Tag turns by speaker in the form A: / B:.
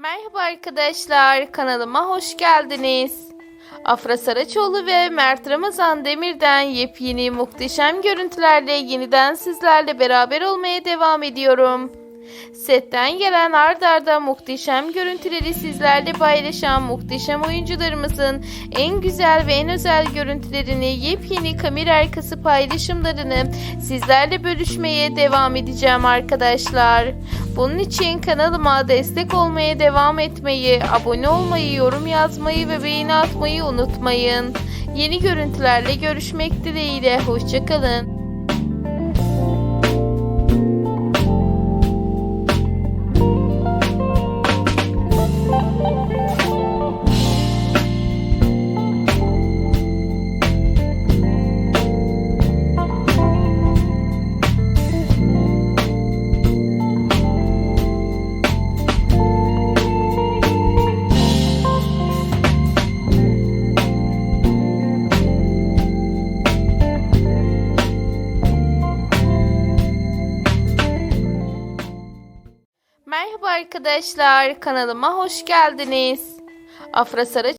A: Merhaba arkadaşlar, kanalıma hoş geldiniz. Afra Saraçoğlu ve Mert Ramazan Demir'den yepyeni muhteşem görüntülerle yeniden sizlerle beraber olmaya devam ediyorum. Setten gelen ard arda muhteşem görüntüleri sizlerle paylaşan muhteşem oyuncularımızın en güzel ve en özel görüntülerini, yepyeni kamera arkası paylaşımlarını sizlerle bölüşmeye devam edeceğim arkadaşlar. Bunun için kanalıma destek olmaya devam etmeyi, abone olmayı, yorum yazmayı ve beğeni atmayı unutmayın. Yeni görüntülerle görüşmek dileğiyle, hoşçakalın. Merhaba arkadaşlar, kanalıma hoş geldiniz. Afra Saraç